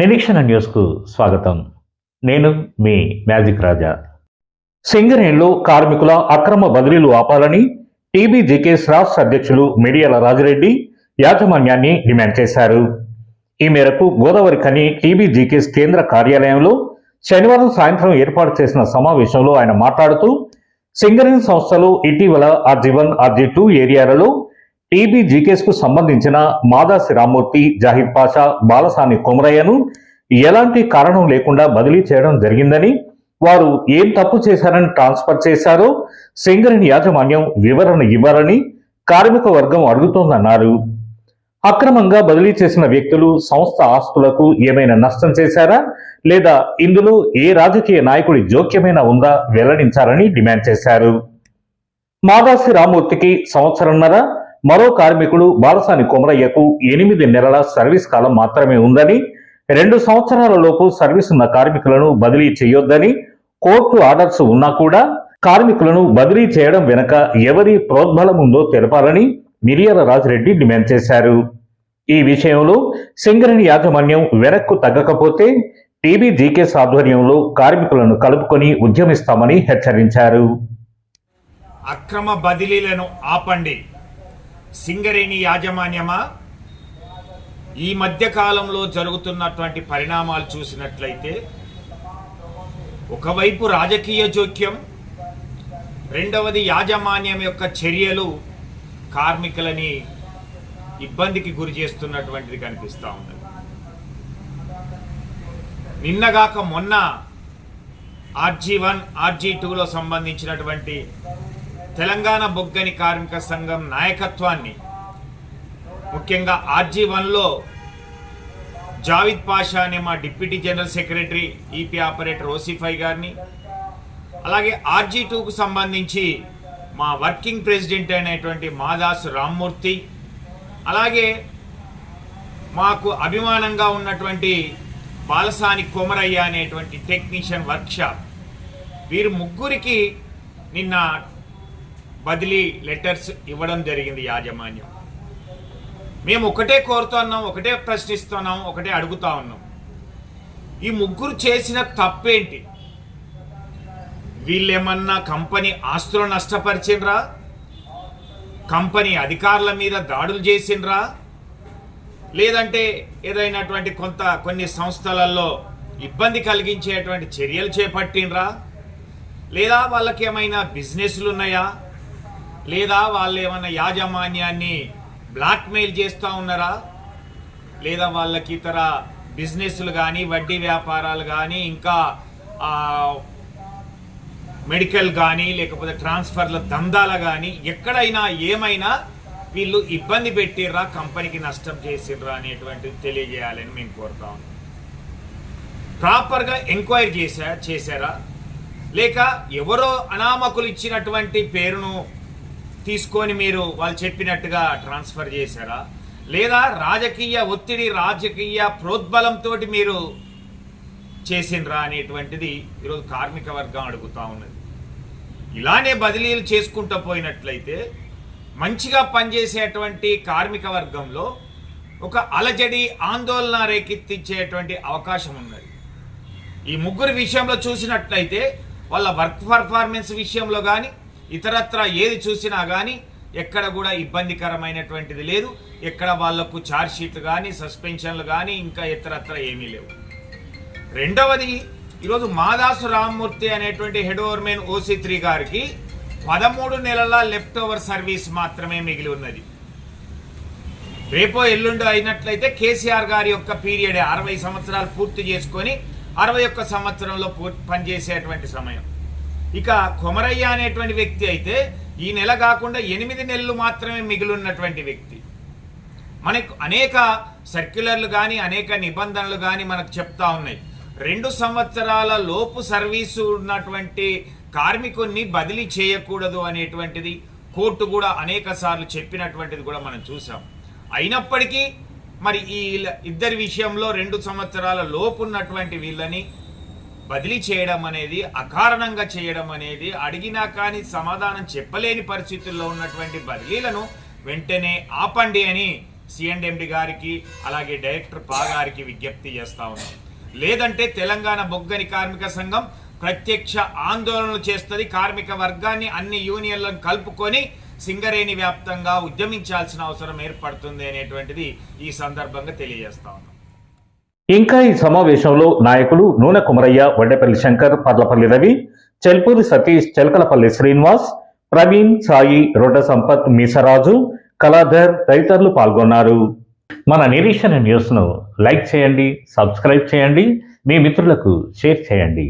నిరీక్షణ న్యూస్కు స్వాగతం. నేను మీ మ్యాజిక్ రాజా. సింగరేణిలో కార్మికుల అక్రమ బదిలీలు ఆపాలని టీబీజీకేఎస్ రాష్ట్ర అధ్యక్షులు మిడియాల రాజిరెడ్డి యాజమాన్యాన్ని డిమాండ్ చేశారు. ఈ మేరకు గోదావరి కని టీబీజీకేఎస్ కేంద్ర కార్యాలయంలో శనివారం సాయంత్రం ఏర్పాటు చేసిన సమావేశంలో ఆయన మాట్లాడుతూ సింగరేణి సంస్థలు ఇటీవల ఆర్జీ వన్ ఆర్జీ టూ ఏరియాలలో టీబీజీకేస్కు సంబంధించిన మాదాసి రామ్మూర్తి జాహిద్ పాషా బాలసాని కొమరయ్యను ఎలాంటి కారణం లేకుండా బదిలీ చేయడం జరిగిందని వారు ఏం తప్పు చేశారని ట్రాన్స్ఫర్ చేశారో సింగరేణి యాజమాన్యం వివరణ ఇవ్వాలని కార్మిక వర్గం అడుగుతోందన్నారు. అక్రమంగా బదిలీ చేసిన వ్యక్తులు సంస్థ ఆస్తులకు ఏమైనా నష్టం చేశారా? లేదా ఇందులో ఏ రాజకీయ నాయకుడి జోక్యమైనా ఉందా? వెల్లడించాలని డిమాండ్ చేశారు. మాదాసి రామూర్తికి సంవత్సరంన్నర మరో కార్మికుడు బాలసాని కొమరయ్యకు ఎనిమిది నెలల సర్వీస్ కాలం మాత్రమే ఉందని రెండు సంవత్సరాల లోపు సర్వీస్ ఉన్న కార్మికులను బదిలీ చేయొద్దని కోర్టు ఆర్డర్స్ ఉన్నా కూడా కార్మికులను బదిలీ చేయడం వెనుక ఎవరి ప్రోద్బలం ఉందో తెలపాలని మిరియాల రాజిరెడ్డి డిమాండ్ చేశారు. ఈ విషయంలో సింగరేణి యాజమాన్యం వెనక్కు తగ్గకపోతే టీబీజీకేస్ ఆధ్వర్యంలో కార్మికులను కలుపుకొని ఉద్యమిస్తామని హెచ్చరించారు. అక్రమ బదిలీలను ఆపండి. సింగరేణి యాజమాన్యమా? ఈ మధ్య కాలంలో జరుగుతున్నటువంటి పరిణామాలు చూసినట్లయితే ఒకవైపు రాజకీయ జోక్యం రెండవది యాజమాన్యం యొక్క చర్యలు కార్మికులని ఇబ్బందికి గురి చేస్తున్నటువంటిది కనిపిస్తూ ఉన్నది. నిన్నగాక మొన్న ఆర్జీ వన్ ఆర్జీ టూలో సంబంధించినటువంటి తెలంగాణ బొగ్గని కార్మిక సంఘం నాయకత్వాన్ని. ముఖ్యంగా ఆర్జీ వన్లో జావిద్ పాషా అనే మా deputy general secretary EP operator ఓసిఫై గారిని అలాగే ఆర్జీ టూకు సంబంధించి మా వర్కింగ్ ప్రెసిడెంట్ అయినటువంటి మాదాసు రామ్మూర్తి అలాగే మాకు అభిమానంగా ఉన్నటువంటి బాలసాని కొమరయ్య అనేటువంటి టెక్నీషియన్ వర్క్షాప్. వీరు ముగ్గురికి నిన్న బదిలీ లెటర్స్ ఇవ్వడం జరిగింది యాజమాన్యం. మేము ఒకటే కోరుతున్నాం ఒకటే ప్రశ్నిస్తున్నాం ఒకటే అడుగుతా ఉన్నాం. ఈ ముగ్గురు చేసిన తప్పేంటి? వీళ్ళేమన్నా కంపెనీ ఆస్తులు నష్టపరిచిండ్రా? కంపెనీ అధికారుల మీద దాడులు చేసిండ్రా? లేదంటే ఏదైనటువంటి కొంత కొన్ని సంస్థలలో ఇబ్బంది కలిగించేటువంటి చర్యలు చేపట్టిండ్రా? లేదా వాళ్ళకి ఏమైనా బిజినెస్లు ఉన్నాయా? లేదా వాళ్ళు ఏమైనా యాజమాన్యాన్ని బ్లాక్మెయిల్ చేస్తూ ఉన్నారా? లేదా వాళ్ళకి ఇతర బిజినెస్లు కానీ వడ్డీ వ్యాపారాలు కానీ ఇంకా మెడికల్ కానీ లేకపోతే ట్రాన్స్ఫర్ల దందాలు కానీ ఎక్కడైనా ఏమైనా వీళ్ళు ఇబ్బంది పెట్టిర్రా కంపెనీకి నష్టం చేసిర్రా అనేటువంటిది తెలియజేయాలని మేము కోరుతా ఉన్నాం. ప్రాపర్గా ఎంక్వైరీ చేశా చేశారా? లేక ఎవరో అనామకులు ఇచ్చినటువంటి పేరును తీసుకొని మీరు వాళ్ళు చెప్పినట్టుగా ట్రాన్స్ఫర్ చేశారా? లేదా రాజకీయ ఒత్తిడి రాజకీయ ప్రోద్బలంతో మీరు చేసిండ్రా అనేటువంటిది ఈరోజు కార్మిక వర్గం అడుగుతూ ఉన్నది. ఇలానే బదిలీలు చేసుకుంటూ పోయినట్లయితే మంచిగా పనిచేసేటువంటి కార్మిక వర్గంలో ఒక అలజడి ఆందోళన రేకెత్తించేటువంటి అవకాశం ఉన్నది. ఈ ముగ్గురు విషయంలో చూసినట్లయితే వాళ్ళ వర్క్ పర్ఫార్మెన్స్ విషయంలో కానీ ఇతరత్ర ఏది చూసినా కానీ ఎక్కడ కూడా ఇబ్బందికరమైనటువంటిది లేదు. ఎక్కడ వాళ్ళకు ఛార్జ్షీట్ కానీ సస్పెన్షన్లు కానీ ఇంకా ఇతరత్ర ఏమీ లేవు. రెండవది ఈరోజు మాదాసు రామ్మూర్తి అనేటువంటి హెడ్ ఓవర్మెన్ ఓసీ త్రీ గారికి పదమూడు నెలల లెఫ్ట్ ఓవర్ సర్వీస్ మాత్రమే మిగిలి ఉన్నది. రేపో ఎల్లుండి అయినట్లయితే కేసీఆర్ గారి యొక్క పీరియడ్ అరవై సంవత్సరాలు పూర్తి చేసుకొని అరవై ఒక్క సంవత్సరంలో పూర్తి పనిచేసేటువంటి సమయం. ఇక కొమరయ్య అనేటువంటి వ్యక్తి అయితే ఈ నెల కాకుండా ఎనిమిది నెలలు మాత్రమే మిగిలిన్నటువంటి వ్యక్తి. మనకు అనేక సర్క్యులర్లు కానీ అనేక నిబంధనలు కానీ మనకు చెప్తా ఉన్నాయి. రెండు సంవత్సరాల లోపు సర్వీసు ఉన్నటువంటి కార్మికుడిని బదిలీ చేయకూడదు అనేటువంటిది కోర్టు కూడా అనేక సార్లు చెప్పినటువంటిది కూడా మనం చూసాం. అయినప్పటికీ మరి ఈ ఇద్దరి విషయంలో రెండు సంవత్సరాల లోపు ఉన్నటువంటి వీళ్ళని బదిలీ చేయడం అనేది అకారణంగా చేయడం అనేది అడిగినా కానీ సమాధానం చెప్పలేని పరిస్థితుల్లో ఉన్నటువంటి బదిలీలను వెంటనే ఆపండి అని సిఎండ్ఎండి గారికి అలాగే డైరెక్టర్ పా గారికి విజ్ఞప్తి చేస్తా ఉన్నాం. లేదంటే తెలంగాణ బొగ్గని కార్మిక సంఘం ప్రత్యక్ష ఆందోళనలు చేస్తుంది కార్మిక వర్గాన్ని అన్ని యూనియన్లను కలుపుకొని సింగరేణి వ్యాప్తంగా ఉద్యమించాల్సిన అవసరం ఏర్పడుతుంది అనేటువంటిది ఈ సందర్భంగా తెలియజేస్తా ఉన్నాం. ఇంకా ఈ సమావేశంలో నాయకులు నూనె కుమరయ్య వడ్డేపల్లి శంకర్ పర్లపల్లి రవి చెల్పూరి సతీష్ చెలకలపల్లి శ్రీనివాస్ ప్రవీణ్ సాయి రొడ్డ సంపత్ మీసరాజు కళాధర్ తదితరులు పాల్గొన్నారు. మన నిరీక్షణ న్యూస్ను లైక్ చేయండి సబ్స్క్రైబ్ చేయండి మీ మిత్రులకు షేర్ చేయండి.